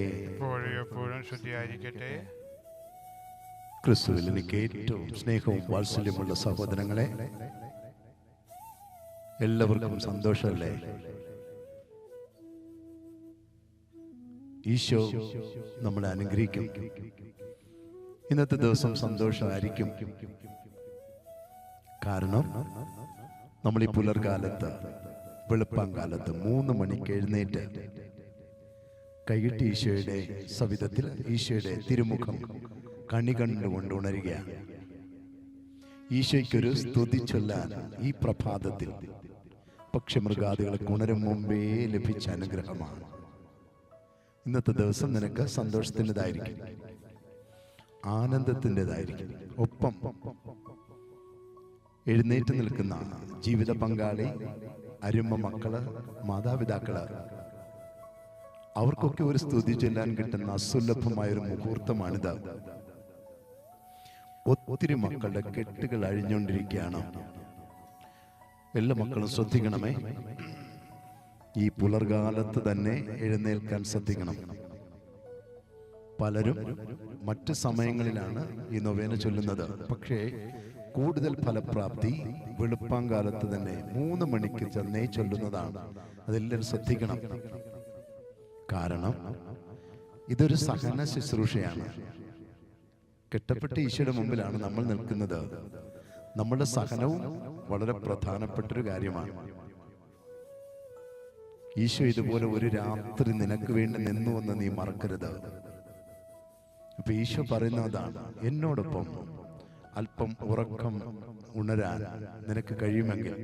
ഇപ്പോഴും എപ്പോഴും ശുദ്ധിയായിരിക്കട്ടെ ക്രിസ്തുവിൽ എനിക്ക് ഏറ്റവും സ്നേഹവും വാത്സല്യമുള്ള സഹോദരങ്ങളെ എല്ലാവർക്കും സന്തോഷമല്ലേ? ഈശോ നമ്മളെ അനുഗ്രഹിക്കും. ഇന്നത്തെ ദിവസം സന്തോഷമായിരിക്കും. കാരണം നമ്മൾ ഈ പുലർകാലത്ത് വെളുപ്പാങ്കാലത്ത് മൂന്ന് മണിക്ക് എഴുന്നേറ്റ് കൈകിട്ട് ഈശോയുടെ സവിധത്തിൽ ഈശോയുടെ തിരുമുഖം കണി കണ്ടുകൊണ്ട് ഉണരുകയാണ് ഈശോയ്ക്കൊരു സ്തുതി ചൊല്ലാൻ ഈ പ്രഭാതത്തിൽ പക്ഷിമൃഗാദികൾക്ക് ഉണരും മുമ്പേ ലഭിച്ച അനുഗ്രഹമാണ്. ഇന്നത്തെ ദിവസം നിനക്ക് സന്തോഷത്തിന്റെതായിരിക്കും. ആനന്ദത്തിന്റെതായിരിക്കും. ഒപ്പം എഴുന്നേറ്റ് നിൽക്കുന്ന ജീവിത പങ്കാളി അരുമ മക്കൾ മാതാപിതാക്കൾ അവർക്കൊക്കെ ഒരു സ്തുതി ചൊല്ലാൻ കിട്ടുന്ന അസുലഭമായ ഒരു മുഹൂർത്തമാണിത്. ഒത്തിരി മക്കളുടെ കെട്ടുകൾ അഴിഞ്ഞുകൊണ്ടിരിക്കുകയാണ്. എല്ലാ മക്കളും ശ്രദ്ധിക്കണമേ. ഈ പുലർകാലത്ത് തന്നെ എഴുന്നേൽക്കാൻ ശ്രദ്ധിക്കണം. പലരും മറ്റ് സമയങ്ങളിലാണ് ഈ നൊവേന ചൊല്ലുന്നത്. പക്ഷേ കൂടുതൽ ഫലപ്രാപ്തി വെളുപ്പാങ്കാലത്ത് തന്നെ മൂന്ന് മണിക്ക് ചെന്നൈ ചൊല്ലുന്നതാണ്. അതെല്ലാവരും ശ്രദ്ധിക്കണം. കാരണം ഇതൊരു സഹന ശുശ്രൂഷയാണ്. കെട്ടപ്പെട്ട ഈശോയുടെ മുമ്പിലാണ് നമ്മൾ നിൽക്കുന്നത്. നമ്മളുടെ സഹനവും വളരെ പ്രധാനപ്പെട്ടൊരു കാര്യമാണ്. ഈശോ ഇതുപോലെ ഒരു രാത്രി നിനക്ക് വേണ്ടി നിന്നു എന്ന് നീ മറക്കരുത്. അപ്പൊ ഈശോ പറയുന്നതാണ് എന്നോടൊപ്പം അല്പം ഉറക്കം ഉണരാൻ നിനക്ക് കഴിയുമെങ്കിൽ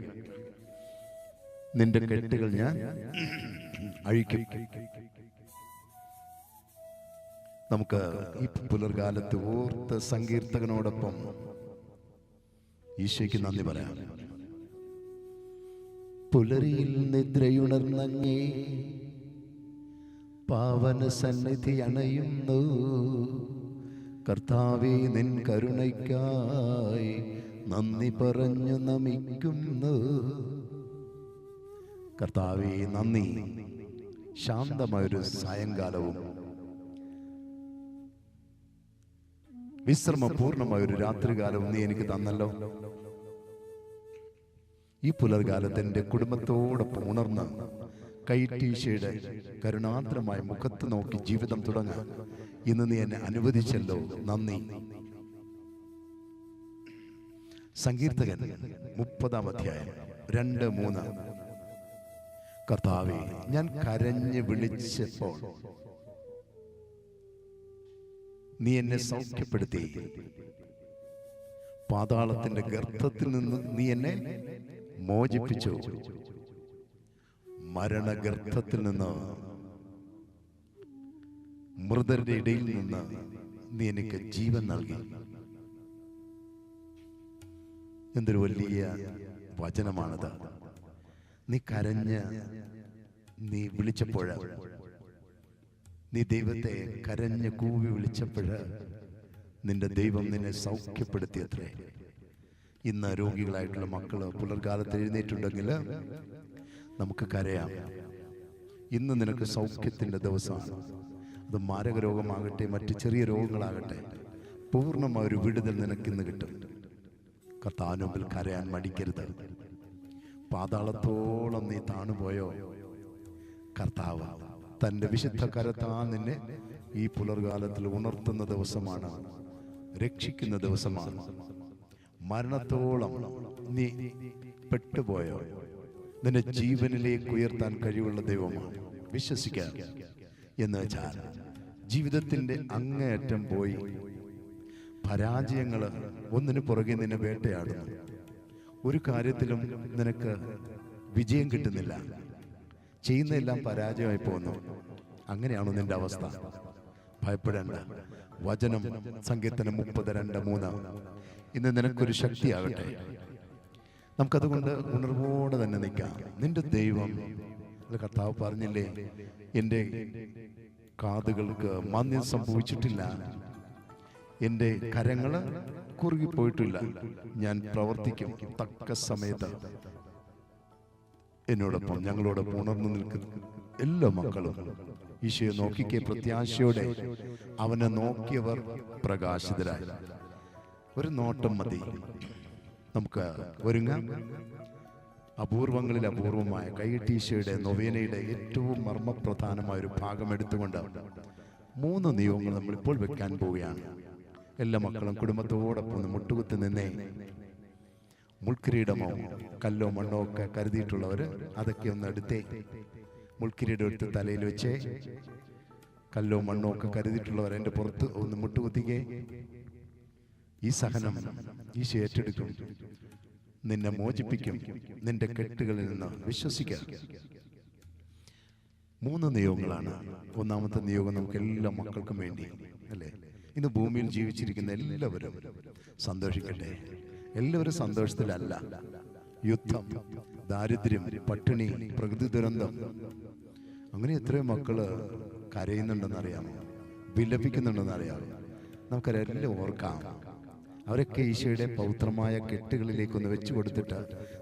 നിന്റെ കെട്ടുകൾ ഞാൻ അഴിക്കും. നമുക്ക് ഈ പുലർകാലത്ത് ഓർത്ത് സങ്കീർത്തകനോടൊപ്പം ഈശോയ്ക്ക് നന്ദി പറയാം. പുലരിയിൽ നിദ്രയുണർന്നങ്ങേ പാവന സന്നിധി അണയുന്നു. കർത്താവേ നിൻ കരുണയ്ക്കായി നന്ദി പറഞ്ഞു നമിക്കുന്നു. കർത്താവേ നന്ദി. ശാന്തമായൊരു സായങ്കാലവും. വിശ്രമപൂർണമായ ഒരു രാത്രികാലവും നീ എനിക്ക് തന്നല്ലോ. ഈ പുലർകാലത്ത് എന്റെ കുടുംബത്തോടൊപ്പം ഉണർന്ന് കൈറ്റീശയുടെ കരുണാന്തരമായ മുഖത്ത് നോക്കി ജീവിതം തുടങ്ങാൻ ഇന്ന് നീ എന്നെ അനുവദിച്ചല്ലോ. നന്ദി. സങ്കീർത്തകൻ മുപ്പതാം അധ്യായം. രണ്ട് മൂന്ന്. കർത്താവെ ഞാൻ കരഞ്ഞ് വിളിച്ചപ്പോൾ നീ എന്നെ സൗഖ്യപ്പെടുത്തി. പാതാളത്തിന്റെ ഗർത്തത്തിൽ നിന്ന് നീ എന്നെ മോചിപ്പിച്ചു. മരണഗർത്തത്തിൽ നിന്ന് മൃതരുടെ ഇടയിൽ നിന്ന് നീ എനിക്ക് ജീവൻ നൽകി. എന്തൊരു വലിയ വചനമാണത്. നീ കരഞ്ഞ് നീ വിളിച്ചപ്പോഴ് നീ ദൈവത്തെ കരഞ്ഞ് കൂവി വിളിച്ചപ്പോഴ് നിന്റെ ദൈവം നിന്നെ സൗഖ്യപ്പെടുത്തിയത്രേ. ഇന്ന് രോഗികളായിട്ടുള്ള മക്കൾ പുലർകാലത്ത് എഴുന്നേറ്റുണ്ടെങ്കിൽ നമുക്ക് കരയാം. ഇന്ന് നിനക്ക് സൗഖ്യത്തിന്റെ ദിവസമാണ്. അത് മാരക രോഗമാകട്ടെ മറ്റ് ചെറിയ രോഗങ്ങളാകട്ടെ പൂർണമായ ഒരു വിടുതൽ നിനക്കിന്ന് കിട്ടും. കർത്താനുമ്പിൽ കരയാൻ മടിക്കരുത്. പാതാളത്തോളം നീ താണുപോയോ? കർത്താവ് തന്റെ വിശുദ്ധ കരത്താ നിന്നെ ഈ പുലർകാലത്തിൽ ഉണർത്തുന്ന ദിവസമാണ്. രക്ഷിക്കുന്ന ദിവസമാണ്. മരണത്തോളം നീ പെട്ടുപോയോ? നിന്നെ ജീവനിലേക്ക് ഉയർത്താൻ കഴിവുള്ള ദൈവമാണ്. വിശ്വസിക്കാൻ എന്ന് വെച്ചാൽ ജീവിതത്തിന്റെ അങ്ങേയറ്റം പോയി. പരാജയങ്ങൾ ഒന്നിനു പുറകെ നിന്നെ വേട്ടയാടുന്നു. ഒരു കാര്യത്തിലും നിനക്ക് വിജയം കിട്ടുന്നില്ല. ചെയ്യുന്നതെല്ലാം പരാജയമായി പോകുന്നു. അങ്ങനെയാണോ നിന്റെ അവസ്ഥ? ഭയപ്പെടേണ്ട. വചനം സങ്കീർത്തനം മുപ്പത് രണ്ട് മൂന്ന്. ഇന്ന് നിനക്കൊരു ശക്തിയാകട്ടെ. നമുക്കതുകൊണ്ട് ഉണർവോടെ തന്നെ നിൽക്കാം. നിന്റെ ദൈവം കർത്താവ് പറഞ്ഞില്ലേ എന്റെ കാതുകൾക്ക് മാന്യം സംഭവിച്ചിട്ടില്ല. എന്റെ കരങ്ങൾ കുറുകിപ്പോയിട്ടില്ല. ഞാൻ പ്രവർത്തിക്കും തക്ക സമയത്ത്. എന്നോടൊപ്പം ഞങ്ങളോടൊപ്പം ഉണർന്നു നിൽക്കുന്ന എല്ലാ മക്കളും ഈശോയെ നോക്കിക്കെ പ്രത്യാശയോടെ അവനെ നോക്കിയവർ പ്രകാശിതരായി. ഒരു നോട്ടം മതി. നമുക്ക് ഒരുങ്ങാം. അപൂർവങ്ങളിൽ അപൂർവമായ കൈയിട്ടീശയുടെ നൊവേനയുടെ ഏറ്റവും മർമ്മപ്രധാനമായ ഒരു ഭാഗം എടുത്തുകൊണ്ട് മൂന്ന് നിയമങ്ങൾ നമ്മൾ ഇപ്പോൾ വെക്കാൻ പോവുകയാണ്. എല്ലാ മക്കളും കുടുംബത്തോടൊപ്പം മുട്ടുകുത്തി നിന്നേ. മുൾക്കിരീടമോ കല്ലോ മണ്ണോ ഒക്കെ കരുതിയിട്ടുള്ളവർ അതൊക്കെ ഒന്ന് എടുത്തേ. മുൾക്കിരീടം എടുത്ത് തലയിൽ വെച്ചേ. കല്ലോ മണ്ണോ ഒക്കെ കരുതിയിട്ടുള്ളവർ എന്റെ പുറത്ത് ഒന്ന് മുട്ടുകുത്തിക്കേ. ഈ സഹനം ഈശോ ഏറ്റെടുക്കും. നിന്നെ മോചിപ്പിക്കും. നിന്റെ കെട്ടുകളിൽ നിന്ന് വിശ്വസിക്കാം മൂന്ന് നിയോഗങ്ങളാണ്. ഒന്നാമത്തെ നിയോഗം നമുക്ക് എല്ലാ മക്കൾക്കും വേണ്ടി അല്ലേ? ഇന്ന് ഭൂമിയിൽ ജീവിച്ചിരിക്കുന്ന എല്ലാവരും സന്തോഷിക്കട്ടെ. എല്ലാവരും സന്തോഷത്തിലല്ല. യുദ്ധം ദാരിദ്ര്യം പട്ടിണി പ്രകൃതി ദുരന്തം. അങ്ങനെ എത്രയോ മക്കൾ കരയുന്നുണ്ടെന്നറിയാമോ വിലപിക്കുന്നുണ്ടെന്നറിയാമോ നമുക്കതെല്ലാം ഓർക്കാം. അവരൊക്കെ ഈശോയുടെ പൗത്രമായ കെട്ടുകളിലേക്ക് ഒന്ന് വെച്ചു കൊടുത്തിട്ട്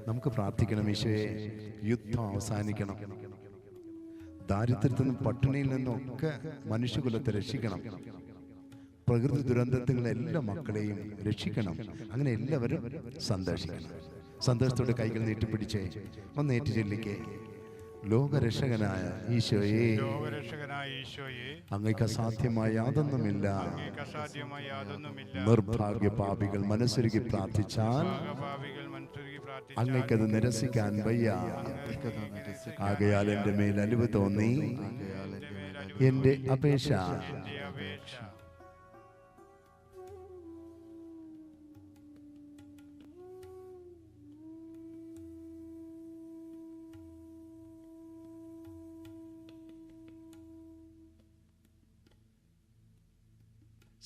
നമുക്ക് പ്രാർത്ഥിക്കണം ഈശോയെ. യുദ്ധം അവസാനിക്കണം. ദാരിദ്ര്യത്തിൽ നിന്നും പട്ടിണിയിൽ നിന്നും ഒക്കെ മനുഷ്യകുലത്തെ രക്ഷിക്കണം. പ്രകൃതി ദുരന്തത്തിൽ നിന്ന് എല്ലാ മക്കളെയും രക്ഷിക്കണം. അങ്ങനെ എല്ലാവരും സന്തോഷിക്കണം. സന്തോഷത്തോടെ കൈകൾ നീട്ടിപ്പിടിച്ചേ ഒന്ന് ഏറ്റു ചൊല്ലിക്കേ ലോകരക്ഷകനായ ഈശോയെ അങ്ങക്ക് അസാധ്യമായ യാതൊന്നുമില്ല. നിർഭാഗ്യ പാപികൾ മനസ്സൊരുക്കി പ്രാർത്ഥിച്ചാൽ അങ്ങക്കത് നിരസിക്കാൻ വയ്യ. ആകയാൽ എന്റെ മേൽ അലിവ് തോന്നി. എന്റെ അപേക്ഷ.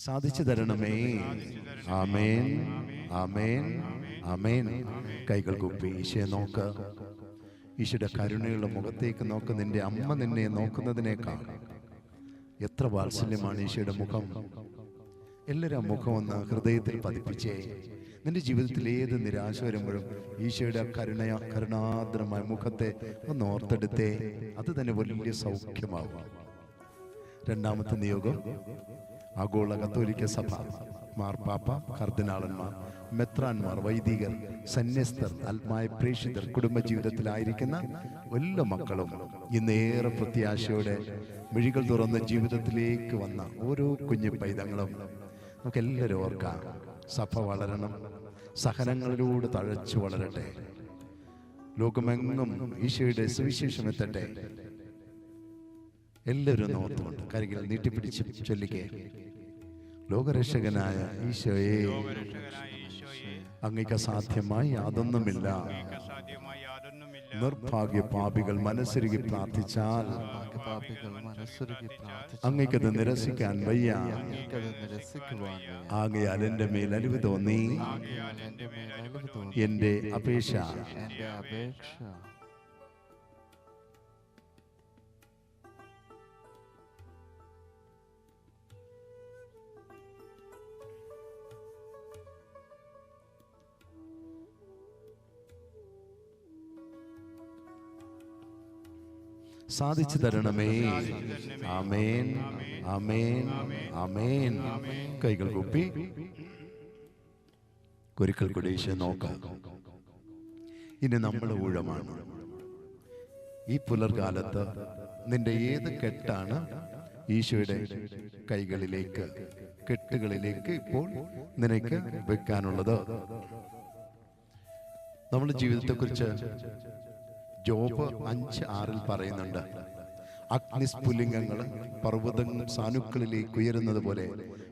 സാധിച്ചു തരണമേ. ആമേൻ. ആമേൻ. ആമേൻ. കൈകൾ കുപ്പി. ഈശയെ നോക്ക്. ഈശോയുടെ കരുണയുള്ള മുഖത്തേക്ക് നോക്ക്. നിന്റെ അമ്മ നിന്നെ നോക്കുന്നതിനേക്കാൾ എത്ര വാത്സല്യമാണ് ഈശോയുടെ മുഖം. എല്ലാവരും ആ മുഖം ഒന്ന് ഹൃദയത്തിൽ പതിപ്പിച്ചേ. നിന്റെ ജീവിതത്തിൽ ഏത് നിരാശ വരുമ്പോഴും ഈശോയുടെ കരുണയ കരുണാദ്രമായ മുഖത്തെ ഒന്ന് ഓർത്തെടുത്തേ. അത് തന്നെ വലിയ സൗഖ്യമാകും രണ്ടാമത്തെ നിയോഗം. ആഗോള കത്തോലിക്ക സഭ മാർപ്പാപ്പ കർദിനാളന്മാർ മെത്രാന്മാർ വൈദികർ സന്യസ്തർ ആത്മായ പ്രേക്ഷിതർ കുടുംബജീവിതത്തിലായിരിക്കുന്ന എല്ലാ മക്കളും ഇന്ന് ഏറെ പ്രത്യാശയോടെ മിഴികൾ തുറന്ന് ജീവിതത്തിലേക്ക് വന്ന ഓരോ കുഞ്ഞു പൈതങ്ങളും നമുക്ക് എല്ലാവരും ഓർക്കാം. സഭ വളരണം സഹനങ്ങളിലൂടെ തഴച്ചു വളരട്ടെ. ലോകമെങ്ങും ഈശോയുടെ സുവിശേഷം എത്തട്ടെ. എല്ലാവരും നോർത്തുകൊണ്ട് കരികിൽ നീട്ടിപ്പിടിച്ച് ചൊല്ലിക്കേ. ലോകരക്ഷകനായ ഈശോയെ അങ്ങക്ക് അസാധ്യമായി യാതൊന്നുമില്ല. നിർഭാഗ്യ പാപികൾ മനസ്സൊരുക്കി പ്രാർത്ഥിച്ചാൽ അങ്ങക്കത് നിരസിക്കാൻ വയ്യ. ആകയാൽ എന്റെ മേൽ അലിവ് തോന്നി. എന്റെ അപേക്ഷ. സാധിച്ചു തരണമേ. ആമേൻ. ആമേൻ. ആമേൻ. കൈകൾ കുപ്പി. ഒരിക്കൽ കൂടി ഈശോ നോക്കാം. ഇനി നമ്മുടെ ഊഴമാണ്. ഈ പുലർകാലത്ത് നിന്റെ ഏത് കെട്ടാണ് ഈശോയുടെ കൈകളിലേക്ക് കെട്ടുകളിലേക്ക് ഇപ്പോൾ നിനക്ക് വെക്കാനുള്ളത്? നമ്മുടെ ജീവിതത്തെക്കുറിച്ച് ജോബ് അഞ്ച് ആറിൽ പറയുന്നുണ്ട്. അഗ്നിസ്ഫുലിംഗങ്ങൾ പർവതങ്ങൾ സാനുക്കളിലേക്ക് ഉയരുന്നത് പോലെ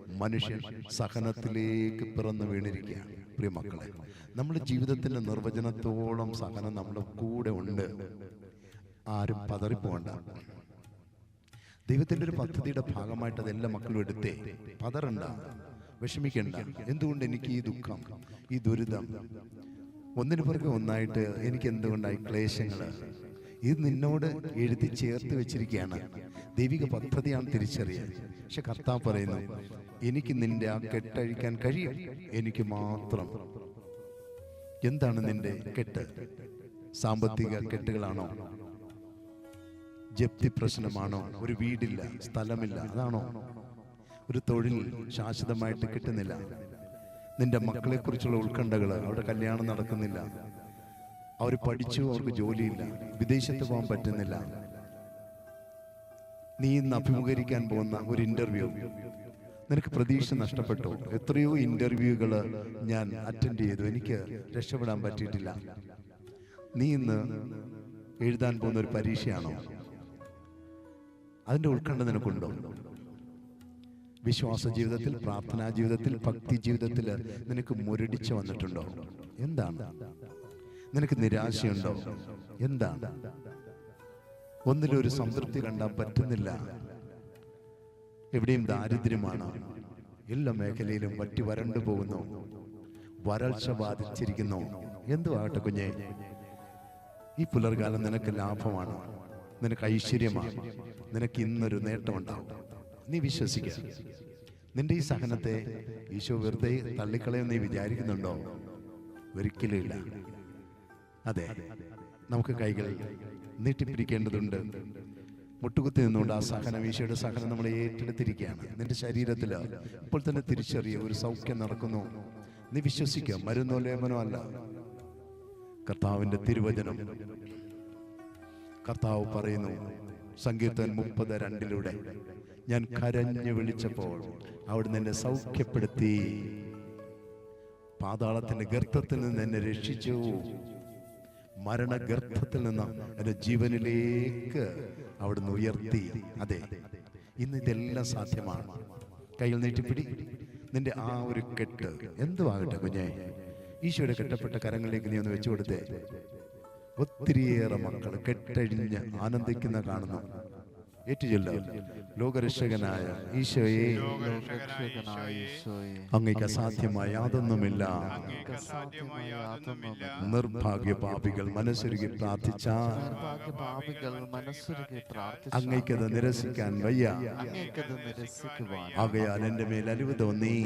മനുഷ്യൻ സഹനത്തിലേക്ക് പിറന്നു വീണിരിക്കുകയാണ്. പ്രിയ മക്കളെ നമ്മുടെ ജീവിതത്തിന്റെ നിർവചനത്തോളം സഹനം നമ്മുടെ കൂടെ ഉണ്ട്. ആരും പതറിപ്പോണ്ട ദൈവത്തിന്റെ ഒരു പദ്ധതിയുടെ ഭാഗമായിട്ട് അതെല്ലാ മക്കളും എടുത്തേ. പതറണ്ട. വിഷമിക്കണ്ട. എന്തുകൊണ്ട് എനിക്ക് ഈ ദുഃഖം? ഈ ദുരിതം. ഒന്നിനു പുറകെ ഒന്നായിട്ട് എനിക്ക് എന്തുകൊണ്ടായി ക്ലേശങ്ങൾ ഇത് നിന്നോട് എഴുതി ചേർത്ത് വെച്ചിരിക്കുകയാണ്. ദൈവിക പദ്ധതിയാണ് തിരിച്ചറിയാൻ പക്ഷെ കർത്താവ് പറയുന്നു എനിക്ക് നിന്റെ ആ കെട്ടഴിക്കാൻ കഴിയും. എനിക്ക് മാത്രം. എന്താണ് നിന്റെ കെട്ട്? സാമ്പത്തിക കെട്ടുകളാണോ? ജപ്തി പ്രശ്നമാണോ? ഒരു വീടില്ല സ്ഥലമില്ല അതാണോ? ഒരു തൊഴിൽ ശാശ്വതമായിട്ട് കിട്ടുന്നില്ല. നിന്റെ മക്കളെ കുറിച്ചുള്ള ഉത്കണ്ഠകൾ അവരുടെ കല്യാണം നടക്കുന്നില്ല. അവർ പഠിച്ചു അവർക്ക് ജോലിയില്ല. വിദേശത്ത് പോകാൻ പറ്റുന്നില്ല. നീ ഇന്ന് അഭിമുഖീകരിക്കാൻ പോകുന്ന ഒരു ഇന്റർവ്യൂ നിനക്ക് പ്രതീക്ഷ നഷ്ടപ്പെട്ടു. എത്രയോ ഇന്റർവ്യൂകൾ ഞാൻ അറ്റൻഡ് ചെയ്തു. എനിക്ക് രക്ഷപ്പെടാൻ പറ്റിയിട്ടില്ല. നീ ഇന്ന് എഴുതാൻ പോകുന്ന ഒരു പരീക്ഷയാണോ? അതിന്റെ ഉത്കണ്ഠ നിനക്കുണ്ടോ? വിശ്വാസ ജീവിതത്തിൽ പ്രാർത്ഥനാ ജീവിതത്തിൽ ഭക്തി ജീവിതത്തിൽ നിനക്ക് മുരടിച്ച് വന്നിട്ടുണ്ടോ? എന്താണ്? നിനക്ക് നിരാശയുണ്ടോ? എന്താണ്? ഒന്നിലൊരു സംതൃപ്തി കണ്ടാൻ പറ്റുന്നില്ല. എവിടെയും ദാരിദ്ര്യമാണ്. എല്ലാ മേഖലയിലും വറ്റി വരണ്ടു പോകുന്നു. വരൾച്ച ബാധിച്ചിരിക്കുന്നു. എന്തുവാകട്ടെ കുഞ്ഞെ? ഈ പുലർകാലം നിനക്ക് ലാഭമാണ്. നിനക്ക് ഐശ്വര്യമാണ്. നിനക്ക് ഇന്നൊരു നേട്ടമുണ്ടാവും നീ വിശ്വസിക്കുക നിന്റെ ഈ സഹനത്തെ ഈശോ വെറുതെ തള്ളിക്കളയെന്ന് നീ വിചാരിക്കുന്നുണ്ടോ? ഒരിക്കലും ഇല്ല. അതെ നമുക്ക് കൈകൾ നീട്ടിപ്പിടിക്കേണ്ടതുണ്ട്. മുട്ടുകുത്തി നിന്നുകൊണ്ട് ആ സഹനം ഈശോയുടെ സഹനം നമ്മൾ ഏറ്റെടുത്തിരിക്കുകയാണ്. നിന്റെ ശരീരത്തിൽ ഇപ്പോൾ തന്നെ തിരിച്ചറിയ ഒരു സൗഖ്യം നടക്കുന്നു. നീ വിശ്വസിക്കുക മരുന്നോ ലേപനോ അല്ല. കർത്താവിന്റെ തിരുവചനം. കർത്താവ് പറയുന്നു സങ്കീർത്തൻ മുപ്പത് രണ്ടിലൂടെ ഞാൻ കരഞ്ഞു വിളിച്ചപ്പോൾ അവിടുന്ന് എന്നെ സൗഖ്യപ്പെടുത്തി. പാതാളത്തിന്റെ ഗർത്തത്തിൽ നിന്ന് എന്നെ രക്ഷിച്ചു. മരണഗർഭത്തിൽ നിന്ന് എന്റെ ജീവനിലേക്ക് അവിടുന്ന് ഉയർത്തി. അതെ ഇന്ന് ഇതെല്ലാം സാധ്യമാണ്. കയ്യിൽ നീട്ടിപ്പിടി നിന്റെ ആ ഒരു കെട്ട് എന്തുവാകട്ടെ കുഞ്ഞെ? ഈശോയുടെ കെട്ടപ്പെട്ട കരങ്ങളിലേക്ക് നീ ഒന്ന് വെച്ചു കൊടുത്തേ. ഒത്തിരിയേറെ മക്കൾ കെട്ടഴിഞ്ഞ് ആനന്ദിക്കുന്ന കാണുന്നു ഏറ്റുചൊല്ല. ലോകരക്ഷകനായ ഈശോയെ. അങ്ങേക്ക് അസാധ്യമായ യാതൊന്നുമില്ല നിർഭാഗ്യ പാപികൾ മനസ്സൊരുക്കി പ്രാർത്ഥിച്ച അങ്ങേക്കത് നിരസിക്കാൻ വയ്യ. ആകയാൽ എന്റെ മേൽ അലിവ് തോന്നി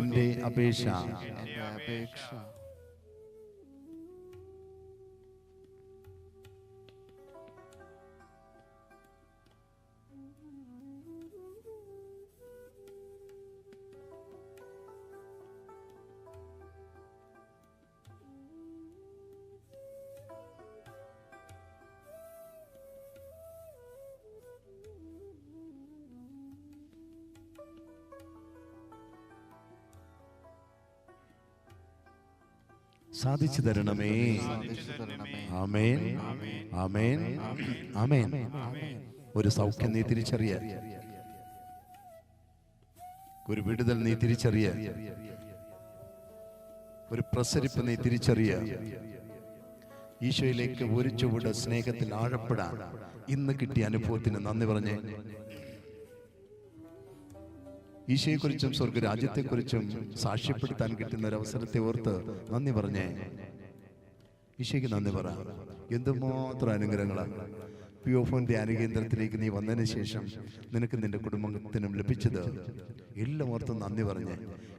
എന്റെ അപേക്ഷ. സാധിച്ചു തരണമേ. ആമേൻ. ആമേൻ. ആമേൻ. ഒരു സൗഖ്യം നീ തിരിച്ചറിയ ഒരു വിടുതൽ നീ തിരിച്ചറിയ ഒരു പ്രസരിപ്പ് നീ തിരിച്ചറിയ ഈശോയിലേക്ക് ഒരു ചുവട് സ്നേഹത്തിൽ ആഴപ്പെടാൻ ഇന്ന് കിട്ടിയ അനുഭവത്തിന് നന്ദി പറഞ്ഞേ ഈശോയെക്കുറിച്ചും സ്വർഗരാജ്യത്തെക്കുറിച്ചും സാക്ഷ്യപ്പെടുത്താൻ കിട്ടുന്ന ഒരു അവസരത്തെ ഓർത്ത് നന്ദി പറഞ്ഞേ. ഈശോയ്ക്ക് നന്ദി പറ. എന്തുമാത്രം അനുഗ്രഹങ്ങളാണ് പി പിയോഫോൻ ധ്യാന കേന്ദ്രത്തിലേക്ക് നീ വന്നതിന് ശേഷം നിനക്ക് നിന്റെ കുടുംബത്തിനും ലഭിച്ചത് എല്ലാം ഓർത്ത് നന്ദി പറഞ്ഞ്.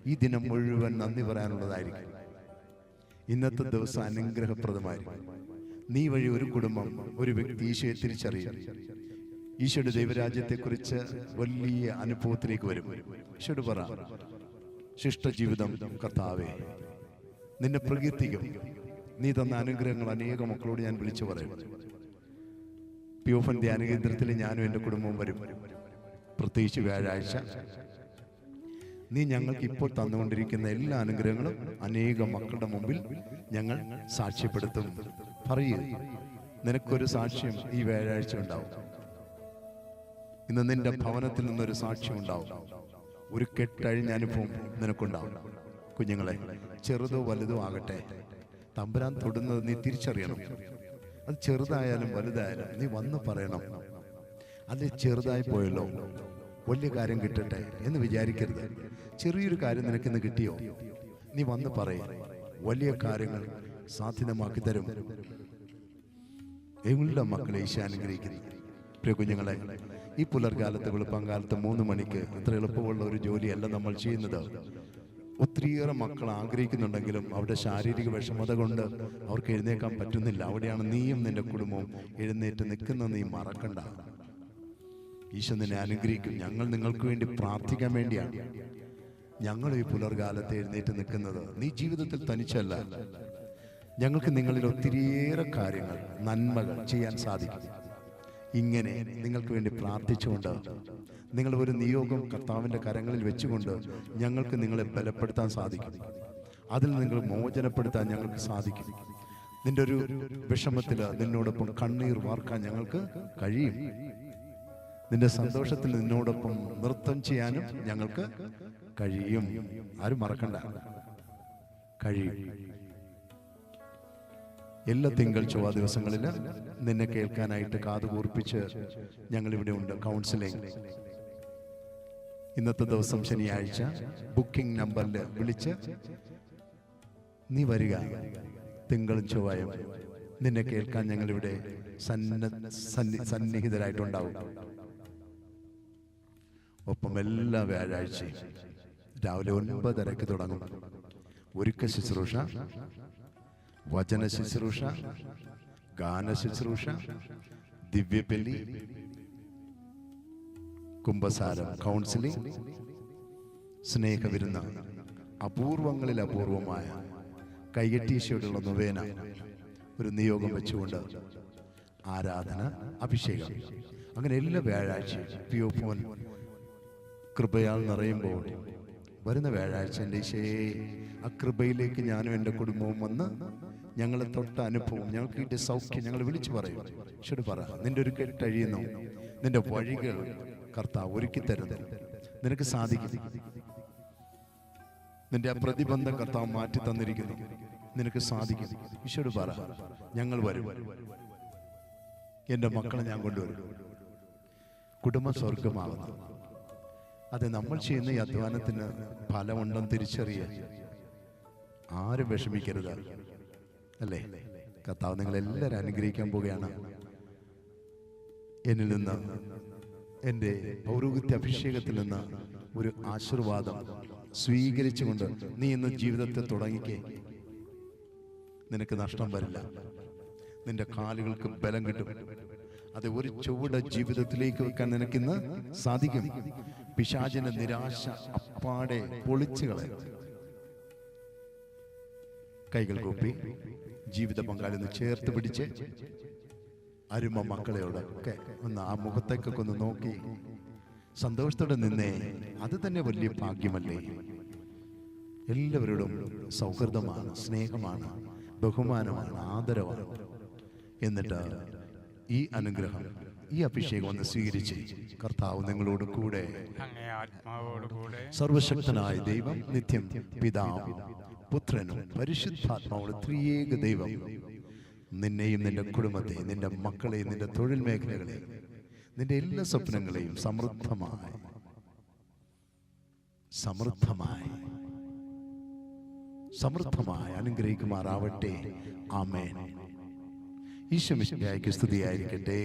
ഈ ദിനം മുഴുവൻ നന്ദി പറയാനുള്ളതായിരിക്കും. ഇന്നത്തെ ദിവസം അനുഗ്രഹപ്രദമായിരിക്കും. നീ വഴി ഒരു കുടുംബം ഒരു വ്യക്തി ഈശോയെ തിരിച്ചറിയും. ഈശോയുടെ ദൈവരാജ്യത്തെക്കുറിച്ച് വലിയ അനുഭവത്തിലേക്ക് വരും. ഈശോട് പറ ശിഷ്ട ജീവിതം കർത്താവേ നിന്നെ പ്രകീർത്തിക്കും നീ തന്ന അനുഗ്രഹങ്ങൾ അനേക മക്കളോട് ഞാൻ വിളിച്ചു പറയും. പിയോഫൻ ധ്യാന കേന്ദ്രത്തിൽ ഞാനും എന്റെ കുടുംബവും വരും. പ്രത്യേകിച്ച് വ്യാഴാഴ്ച നീ ഞങ്ങൾക്ക് ഇപ്പോൾ തന്നുകൊണ്ടിരിക്കുന്ന എല്ലാ അനുഗ്രഹങ്ങളും അനേക മക്കളുടെ മുമ്പിൽ ഞങ്ങൾ സാക്ഷ്യപ്പെടുത്തും. പറയൂ നിനക്കൊരു സാക്ഷ്യം ഈ വ്യാഴാഴ്ച ഉണ്ടാവും. ഇന്ന് നിന്റെ ഭവനത്തിൽ നിന്നൊരു സാക്ഷ്യം ഉണ്ടാവും. ഒരു കെട്ടഴിഞ്ഞ അനുഭവം നിനക്കുണ്ടാവും. കുഞ്ഞുങ്ങളെ ചെറുതോ വലുതോ ആകട്ടെ. തമ്പുരാൻ തൊടുന്നത് നീ തിരിച്ചറിയണം. അത് ചെറുതായാലും വലുതായാലും നീ വന്ന് പറയണം. അത് ചെറുതായി പോയല്ലോ. വലിയ കാര്യം കിട്ടട്ടെ എന്ന് വിചാരിക്കരുത്. ചെറിയൊരു കാര്യം നിനക്കിന്ന് കിട്ടിയോ? നീ വന്ന് പറയ. വലിയ കാര്യങ്ങൾ സാധ്യതമാക്കി തരും. നിങ്ങളുടെ മക്കളെ ഈശാനുഗ്രഹിക്കുന്നു പ്രിയ കുഞ്ഞുങ്ങളെ ഈ പുലർകാലത്ത് വെളുപ്പംകാലത്ത് മൂന്ന് മണിക്ക് അത്ര എളുപ്പമുള്ള ഒരു ജോലിയല്ല നമ്മൾ ചെയ്യുന്നത്. ഒത്തിരിയേറെ മക്കൾ ആഗ്രഹിക്കുന്നുണ്ടെങ്കിലും അവിടെ ശാരീരിക വിഷമത കൊണ്ട് അവർക്ക് എഴുന്നേക്കാൻ പറ്റുന്നില്ല. അവിടെയാണ് നീയും നിന്റെ കുടുംബവും എഴുന്നേറ്റ് നിൽക്കുന്ന നീ മറക്കണ്ട. ഈശോ നിന്നെ അനുഗ്രഹിക്കും. ഞങ്ങൾ നിങ്ങൾക്ക് വേണ്ടി പ്രാർത്ഥിക്കാൻ വേണ്ടിയാണ്. ഞങ്ങൾ ഈ പുലർകാലത്ത് എഴുന്നേറ്റ് നിൽക്കുന്നത്. നീ ജീവിതത്തിൽ തനിച്ചല്ല. ഞങ്ങൾക്ക് നിങ്ങളിൽ ഒത്തിരിയേറെ കാര്യങ്ങൾ നന്മകൾ ചെയ്യാൻ സാധിക്കും. ഇങ്ങനെ നിങ്ങൾക്ക് വേണ്ടി പ്രാർത്ഥിച്ചുകൊണ്ട് നിങ്ങൾ ഒരു നിയോഗം കർത്താവിന്റെ കരങ്ങളിൽ വെച്ചുകൊണ്ട് ഞങ്ങൾക്ക് നിങ്ങളെ ബലപ്പെടുത്താൻ സാധിക്കും. അതിൽ നിങ്ങൾ മോചനപ്പെടുത്താൻ ഞങ്ങൾക്ക് സാധിക്കും. നിന്റെ ഒരു വിഷമത്തിൽ നിന്നോടൊപ്പം കണ്ണീർ വാർക്കാൻ ഞങ്ങൾക്ക് കഴിയും. നിന്റെ സന്തോഷത്തിൽ നിന്നോടൊപ്പം നൃത്തം ചെയ്യാനും ഞങ്ങൾക്ക് കഴിയും. ആരും മറക്കണ്ട. കഴിയും. എല്ലാ തിങ്കൾ ചൊവ്വ ദിവസങ്ങളിൽ നിന്നെ കേൾക്കാനായിട്ട് കാതുകൂർപ്പിച്ച് ഇവിടെ ഉണ്ട്. കൗൺസിലിംഗ് ഇന്നത്തെ ദിവസം ശനിയാഴ്ച ബുക്കിംഗ് നമ്പറിൽ വിളിച്ച് നീ വരിക. തിങ്കളും ചൊവ്വയും നിന്നെ കേൾക്കാൻ ഞങ്ങളിവിടെ സന്നി സന്നിഹിതരായിട്ടുണ്ടാവും. ഒപ്പം എല്ലാ വ്യാഴാഴ്ചയും രാവിലെ ഒൻപതരക്ക് തുടങ്ങും. ഒരുക്ക ശുശ്രൂഷ. വചന ശുശ്രൂഷ ഗാന ശുശ്രൂഷ ദിവ്യബലി കുംഭസാരം കൗൺസിലിംഗ് സ്നേഹവിരുന്ന അപൂർവങ്ങളിൽ അപൂർവമായ കൈകെട്ടീശയോടുള്ള നൊവേന ഒരു നിയോഗം വെച്ചുകൊണ്ട് ആരാധന അഭിഷേകം. അങ്ങനെ എല്ലാ വ്യാഴാഴ്ചയും കൃപയാൽ നിറയുമ്പോൾ വരുന്ന വ്യാഴാഴ്ച എന്റെ ഈശയെ ആ കൃപയിലേക്ക് ഞാനും എന്റെ കുടുംബവും വന്ന് ഞങ്ങളെ തൊട്ട അനുഭവം ഞങ്ങൾക്ക് കിട്ടിയ സൗഖ്യം ഞങ്ങൾ വിളിച്ചു പറയും. ശരി പറ നിന്റെ ഒരു കെട്ടഴിയുന്നു നിന്റെ വഴികൾ കർത്താവ് ഒരുക്കി തരുന്നു. നിനക്ക് സാധിക്കും നിന്റെ ആ പ്രതിബന്ധം കർത്താവ് മാറ്റി തന്നിരിക്കുന്നു. നിനക്ക് സാധിക്കും ഈശോട് പറ. ഞങ്ങൾ വരും. എന്റെ മക്കളെ ഞാൻ കൊണ്ടുവരും. കുടുംബ സ്വർഗമാകുന്നു അത് നമ്മൾ ചെയ്യുന്ന ഈ അധ്വാനത്തിന് ഫലമുണ്ടെന്ന് തിരിച്ചറിയ. ആരും വിഷമിക്കരുത്. അല്ലേ? കർത്താവ് നിങ്ങളെല്ലാവരും അനുഗ്രഹിക്കാൻ പോവുകയാണ്. എന്നിൽ നിന്ന് എന്റെ പൗരോഹിത്യ അഭിഷേകത്തിൽ നിന്ന് ഒരു ആശീർവാദം സ്വീകരിച്ചുകൊണ്ട് നീ ഇന്ന് ജീവിതത്തെ തുടങ്ങിക്കേ. നിനക്ക് നഷ്ടം വരില്ല. നിന്റെ കാലുകൾക്ക് ബലം കിട്ടും. അത് ഒരു ചുവട് ജീവിതത്തിലേക്ക് വെക്കാൻ നിനക്കിന്ന് സാധിക്കും. പിശാചിന്റെ നിരാശ അപ്പാടെ പൊളിച്ചുകളെ കൈകൾ കൂപ്പി. ജീവിത പങ്കാളി ഒന്ന് ചേർത്ത് പിടിച്ച് അരുമ മക്കളെയോടൊക്കെ ഒന്ന് ആ മുഖത്തേക്കൊക്കെ ഒന്ന് നോക്കി. സന്തോഷത്തോടെ നിന്നേ. അത് തന്നെ വലിയ ഭാഗ്യമല്ലേ? എല്ലാവരോടും സൗഹൃദമാണ് സ്നേഹമാണ് ബഹുമാനമാണ് ആദരവാണ്. എന്നിട്ട് ഈ അനുഗ്രഹം ഈ അഭിഷേകം ഒന്ന് സ്വീകരിച്ച് കർത്താവ് നിങ്ങളോട് കൂടെ സർവശക്തനായ ദൈവം നിത്യം പിതാവും. പുത്രനും പരിശുദ്ധാത്മാവാണ് ത്രിയേക ദൈവം. നിന്നെയും നിന്റെ കുടുംബത്തെയും നിന്റെ മക്കളെയും നിന്റെ തൊഴിൽ മേഖലകളെയും നിന്റെ എല്ലാ സ്വപ്നങ്ങളെയും സമൃദ്ധമായി. സമൃദ്ധമായി. സമൃദ്ധമായി അനുഗ്രഹിക്കുമാറാവട്ടെ. ആമേൻ. ഈശോ മിശിഹായ്ക്ക് സ്തുതിയായിരിക്കട്ടെ.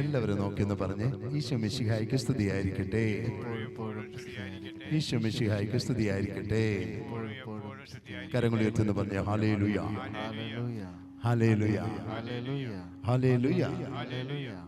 എല്ലാവരും നോക്കിയെന്ന് പറഞ്ഞ് ഈശോ മിശിഹായ്ക്ക് സ്തുതിയായിരിക്കട്ടെ. എപ്പോഴും എപ്പോഴും ശുചിയായിരിക്കട്ടെ ഈശോ മിശിഹായ്ക്ക് സ്തുതിയായിരിക്കട്ടെ. കരങ്ങളിൽ ഉയർത്തുന്നു പറഞ്ഞ hallelujah Hallelujah. Hallelujah Hallelujah. Hallelujah Hallelujah.